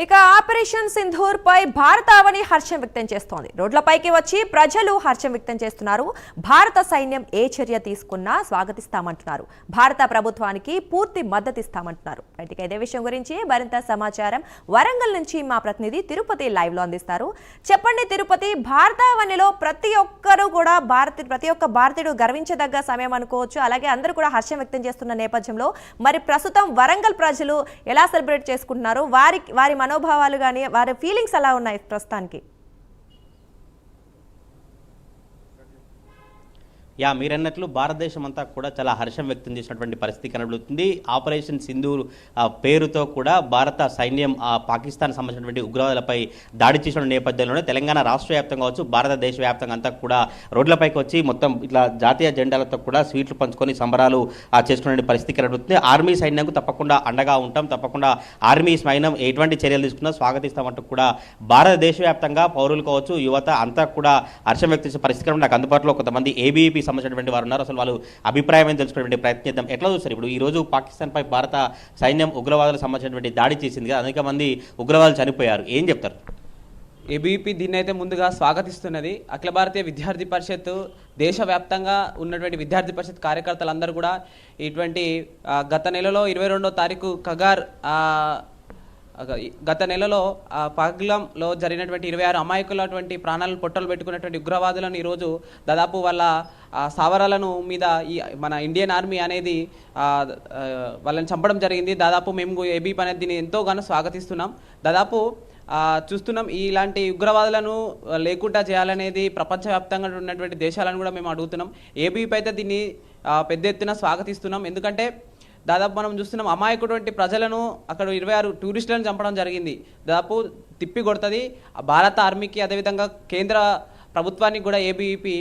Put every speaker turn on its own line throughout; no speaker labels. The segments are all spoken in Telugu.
ఇక ఆపరేషన్ సింధూర్ పై భారతావని హర్షం వ్యక్తం చేస్తోంది. రోడ్లపైకి వచ్చి ప్రజలు హర్షం వ్యక్తం చేస్తున్నారు. భారత సైన్యం ఏ చర్య తీసుకున్నా స్వాగతిస్తామంటున్నారు. భారత ప్రభుత్వానికి పూర్తి మద్దతు ఇస్తామంటున్నారు రైట్, ఇదే విషయం గురించి మరింత సమాచారం వరంగల్ నుంచి మా ప్రతినిధి తిరుపతి లైవ్లో అందిస్తారు. చెప్పండి తిరుపతి భారతావనిలో ప్రతి ఒక్కరు కూడా భారత ప్రతి ఒక్క భారతీయుడు గర్వించదగ్గ సమయం అనుకోవచ్చు. అలాగే అందరూ కూడా హర్షం వ్యక్తం చేస్తున్న నేపథ్యంలో మరి ప్రస్తుతం వరంగల్ ప్రజలు ఎలా సెలబ్రేట్ చేసుకుంటున్నారు? వారి వారి మనోభావాలు కానీ వారి ఫీలింగ్స్ ఎలా ఉన్నాయి ప్రస్తుతానికి.
యా మీరన్నట్లు భారతదేశం అంతా కూడా చాలా హర్షం వ్యక్తం చేసినటువంటి పరిస్థితి కనబడుతుంది. ఆపరేషన్ సింధూర్ పేరుతో కూడా భారత సైన్యం పాకిస్తాన్ సంబంధించినటువంటి ఉగ్రవాదులపై దాడి చేసిన నేపథ్యంలోనే తెలంగాణ రాష్ట్ర వ్యాప్తంగా కావచ్చు భారతదేశ వ్యాప్తంగా అంతా కూడా రోడ్లపైకి వచ్చి మొత్తం ఇట్లా జాతీయ జెండాలతో కూడా స్వీట్లు పంచుకొని సంబరాలు చేసుకునే పరిస్థితి కనబడుతుంది. ఆర్మీ సైన్యంకు తప్పకుండా అండగా ఉంటాం తప్పకుండా ఆర్మీ సైన్యం ఎటువంటి చర్యలు తీసుకున్నా స్వాగతిస్తామంటూ కూడా భారతదేశ వ్యాప్తంగా పౌరులు కావచ్చు యువత అంతా కూడా హర్షం వ్యక్తం చేసే పరిస్థితి నాకు అందుబాటులో కొంతమంది ఏబీపీ సంబంధించినటువంటి వారు ఉన్నారు. అసలు వాళ్ళు అభిప్రాయం ఏం తెలుసుకునేటువంటి ప్రయత్నం చేద్దాం. ఎట్లా చూస్తారు? ఇప్పుడు ఈ రోజు పాకిస్తాన్పై భారత సైన్యం ఉగ్రవాదులకు సంబంధించినటువంటి దాడి చేసింది కదా అనేక మంది ఉగ్రవాదులు చనిపోయారు. ఏం చెప్తారు?
ఏబీపీ దీన్ని అయితే ముందుగా స్వాగతిస్తున్నది. అఖిల భారతీయ విద్యార్థి పరిషత్ దేశవ్యాప్తంగా ఉన్నటువంటి విద్యార్థి పరిషత్ కార్యకర్తలందరూ కూడా ఇటువంటి గత నెలలో ఇరవై రెండో తారీఖు కగార్ గత నెలలో పగ్లంలో జరిగినటువంటి ఇరవై ఆరు అమాయకులటువంటి ప్రాణాలను పొట్టలు పెట్టుకున్నటువంటి ఉగ్రవాదులను ఈరోజు దాదాపు వాళ్ళ స్థావరాలను మీద ఈ మన ఇండియన్ ఆర్మీ అనేది వాళ్ళని చంపడం జరిగింది. దాదాపు మేము ఏబీపీ అనేది దీన్ని ఎంతోగానో స్వాగతిస్తున్నాం. దాదాపు చూస్తున్నాం ఇలాంటి ఉగ్రవాదులను లేకుండా చేయాలనేది ప్రపంచవ్యాప్తంగా ఉన్నటువంటి దేశాలను కూడా మేము అడుగుతున్నాం. ఏబీపీ అయితే దీన్ని పెద్ద ఎత్తున స్వాగతిస్తున్నాం. ఎందుకంటే దాదాపు మనం చూస్తున్నాం అమాయకుటువంటి ప్రజలను అక్కడ ఇరవై ఆరు టూరిస్టులను చంపడం జరిగింది. దాదాపు తిప్పి కొడుతుంది. భారత ఆర్మీకి అదేవిధంగా కేంద్ర ప్రభుత్వానికి కూడా ఏబీఈపీ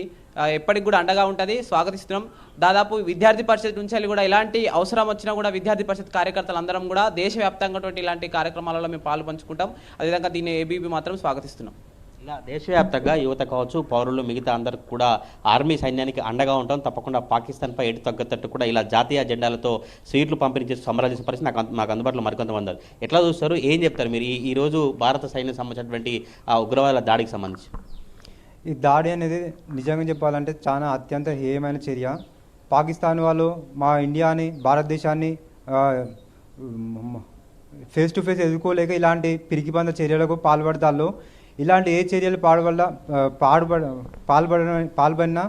ఎప్పటికి కూడా అండగా ఉంటుంది. స్వాగతిస్తున్నాం. దాదాపు విద్యార్థి పరిషత్ నుంచి కూడా ఇలాంటి అవసరం వచ్చినా కూడా విద్యార్థి పరిషత్ కార్యకర్తలు అందరం కూడా దేశవ్యాప్తంగా ఇలాంటి కార్యక్రమాలలో మేము పాలు పంచుకుంటాం. అదేవిధంగా దీన్ని ఏబీపీ మాత్రం స్వాగతిస్తున్నాం.
ఇలా దేశవ్యాప్తంగా యువత కావచ్చు పౌరులు మిగతా అందరికి కూడా ఆర్మీ సైన్యానికి అండగా ఉంటాం తప్పకుండా పాకిస్తాన్పై ఎటు తగ్గట్టు కూడా ఇలా జాతీయ జెండాలతో స్వీట్లు పంపిణీ చేసి సంబరాలు పరిస్థితి నాకు మాకు నాకు అందుబాటులో మరికొంతమంది ఎట్లా చూస్తారు? ఏం చెప్తారు మీరు? ఈ ఈ రోజు భారత సైన్యం సంబంధించినటువంటి ఆ ఉగ్రవాదుల దాడికి సంబంధించి.
ఈ దాడి అనేది నిజంగా చెప్పాలంటే చాలా అత్యంత హేయమైన చర్య. పాకిస్తాన్ వాళ్ళు మా ఇండియాని భారతదేశాన్ని ఫేస్ టు ఫేస్ ఎదుర్కోలేక ఇలాంటి పిరికిబంద చర్యలకు పాల్పడతాళ్ళు. ఇలాంటి ఏ చర్యలు పాల్పడ పాడుపడ పాల్పడ పాల్పడినా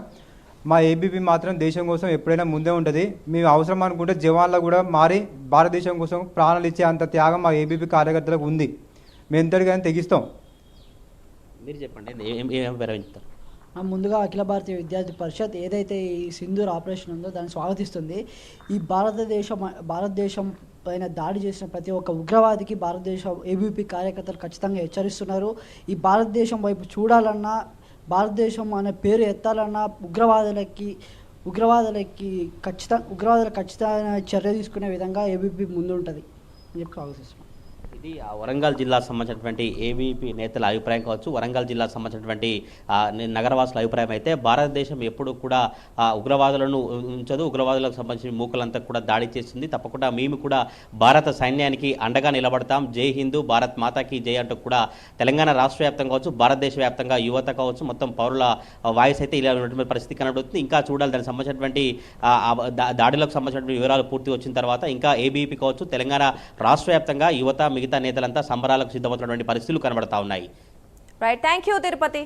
మా ఏబీపీ మాత్రం దేశం కోసం ఎప్పుడైనా ముందే ఉంటుంది. మేము అవసరం అనుకుంటే జవాన్లు కూడా మారి భారతదేశం కోసం ప్రాణాలు ఇచ్చే అంత త్యాగం మా ఏబీపీ కార్యకర్తలకు ఉంది. మేము ఎంతటికైనా తెగిస్తాం.
మీరు చెప్పండి
ముందుగా అఖిల భారతీయ విద్యార్థి పరిషత్ ఏదైతే ఈ సింధూర్ ఆపరేషన్ ఉందో దాన్ని స్వాగతిస్తుంది. ఈ భారతదేశం భారతదేశం పైన దాడి చేసిన ప్రతి ఒక్క ఉగ్రవాదికి భారతదేశం ఏబీపీ కార్యకర్తలు ఖచ్చితంగా హెచ్చరిస్తున్నారు. ఈ భారతదేశం వైపు చూడాలన్నా భారతదేశం అనే పేరు ఎత్తాలన్నా ఉగ్రవాదులకి ఉగ్రవాదులకి ఖచ్చితంగా ఉగ్రవాదులకు ఖచ్చితమైన చర్య తీసుకునే విధంగా ఏబీపీ ముందుంటుంది అని చెప్పి ఆలోచిస్తున్నాను
ఇది వరంగల్ జిల్లాకు సంబంధించినటువంటి ఏబీపీ నేతల అభిప్రాయం కావచ్చు వరంగల్ జిల్లాకు సంబంధించినటువంటి నగరవాసుల అభిప్రాయం అయితే భారతదేశం ఎప్పుడు కూడా ఉగ్రవాదులను ఉంచదు. ఉగ్రవాదులకు సంబంధించిన మూకలంతా కూడా దాడి చేస్తుంది. తప్పకుండా మేము కూడా భారత సైన్యానికి అండగా నిలబడతాం. జై హిందూ భారత్ మాతాకి జై అంటూ కూడా తెలంగాణ రాష్ట్ర వ్యాప్తంగా కావచ్చు భారతదేశ వ్యాప్తంగా యువత కావచ్చు మొత్తం పౌరుల వాయిస్ అయితే ఇలా ఉన్నటువంటి పరిస్థితి కనబడుతుంది. ఇంకా చూడాలి దానికి సంబంధించినటువంటి దాడులకు సంబంధించినటువంటి వివరాలు పూర్తి వచ్చిన తర్వాత ఇంకా ఏబీపీ కావచ్చు తెలంగాణ రాష్ట్ర వ్యాప్తంగా యువత మిగతా నేతలంతా సంబరాలకు సిద్ధమవుతున్నటువంటి పరిస్థితులు కనబడతా ఉన్నాయి.
Right thank you Tirupati